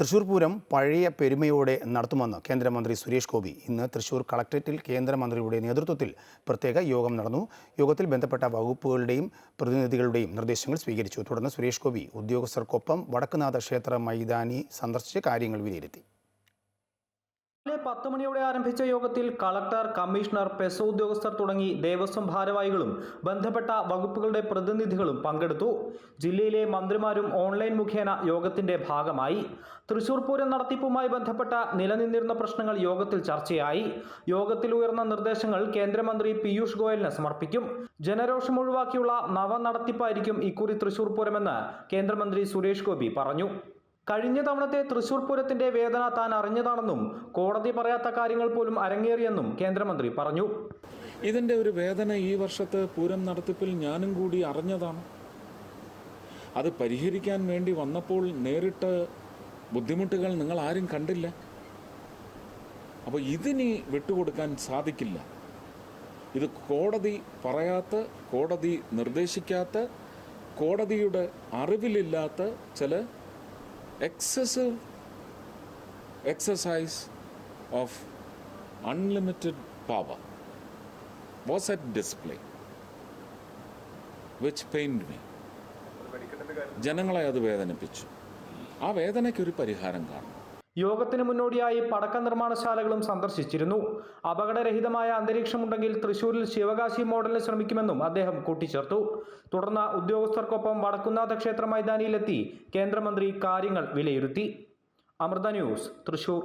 തൃശൂർ പൂരം പഴയ പെരുമയോടെ നടത്തുമെന്ന് കേന്ദ്രമന്ത്രി സുരേഷ് ഗോപി. ഇന്ന് തൃശൂർ കളക്ട്രേറ്റിൽ കേന്ദ്രമന്ത്രിയുടെ നേതൃത്വത്തിൽ പ്രത്യേക യോഗം നടന്നു. യോഗത്തിൽ ബന്ധപ്പെട്ട വകുപ്പുകളുടെയും പ്രതിനിധികളുടെയും നിർദ്ദേശങ്ങൾ സ്വീകരിച്ചു. തുടർന്ന് സുരേഷ് ഗോപി ഉദ്യോഗസ്ഥർക്കൊപ്പം വടക്കുനാഥ ക്ഷേത്ര മൈതാനി സന്ദർശിച്ച് കാര്യങ്ങൾ വിലയിരുത്തി. രാവിലെ പത്ത് മണിയോടെ ആരംഭിച്ച യോഗത്തിൽ കളക്ടർ കമ്മീഷണർ പെസോ ഉദ്യോഗസ്ഥർ തുടങ്ങി ദേവസ്വം ഭാരവാഹികളും ബന്ധപ്പെട്ട വകുപ്പുകളുടെ പ്രതിനിധികളും പങ്കെടുത്തു. ജില്ലയിലെ മന്ത്രിമാരും ഓൺലൈൻ മുഖേന യോഗത്തിന്റെ ഭാഗമായി. തൃശൂർ പൂരം നടത്തിപ്പുമായി ബന്ധപ്പെട്ട നിലനിന്നിരുന്ന പ്രശ്നങ്ങൾ യോഗത്തിൽ ചർച്ചയായി. യോഗത്തിൽ ഉയർന്ന നിർദ്ദേശങ്ങൾ കേന്ദ്രമന്ത്രി പീയൂഷ് ഗോയലിന് സമർപ്പിക്കും. ജനരോഷം ഒഴിവാക്കിയുള്ള നവ നടത്തിപ്പായിരിക്കും ഇക്കുറി തൃശൂർ പൂരമെന്ന് കേന്ദ്രമന്ത്രി സുരേഷ് ഗോപി പറഞ്ഞു. കഴിഞ്ഞ തവണത്തെ തൃശൂർ പൂരത്തിന്റെ വേദന താൻ അറിഞ്ഞതാണെന്നും കോടതി പറയാത്ത കാര്യങ്ങൾ പോലും അരങ്ങേറിയെന്നും കേന്ദ്രമന്ത്രി പറഞ്ഞു. ഇതിന്റെ ഒരു വേദന ഈ വർഷത്തെ പൂരം നടത്തിപ്പിൽ ഞാനും കൂടി അറിഞ്ഞതാണ്. അത് പരിഹരിക്കാൻ വേണ്ടി വന്നപ്പോൾ നേരിട്ട് ബുദ്ധിമുട്ടുകൾ നിങ്ങൾ ആരും കണ്ടില്ല. അപ്പോൾ ഇതിനി വിട്ടുകൊടുക്കാൻ സാധിക്കില്ല. ഇത് കോടതി പറയാത്ത കോടതി നിർദ്ദേശിക്കാത്ത കോടതിയുടെ അറിവിലില്ലാത്ത ചില excessive exercise of unlimited power was at display, which pained me. ജനങ്ങളെ അത് വേദനിപ്പിച്ചു ആ വേദനയ്ക്കൊരു പരിഹാരം കാണും യോഗത്തിന് മുന്നോടിയായി പടക്ക നിർമ്മാണശാലകളും സന്ദർശിച്ചിരുന്നു. അപകടരഹിതമായ അന്തരീക്ഷമുണ്ടെങ്കിൽ തൃശൂരിൽ ശിവകാശി മോഡലിന് ശ്രമിക്കുമെന്നും അദ്ദേഹം കൂട്ടിച്ചേർത്തു. തുടർന്ന് ഉദ്യോഗസ്ഥർക്കൊപ്പം വടക്കുന്നാഥ ക്ഷേത്ര മൈതാനിയിലെത്തി കേന്ദ്രമന്ത്രി കാര്യങ്ങൾ വിലയിരുത്തി. അമൃത ന്യൂസ് തൃശൂർ.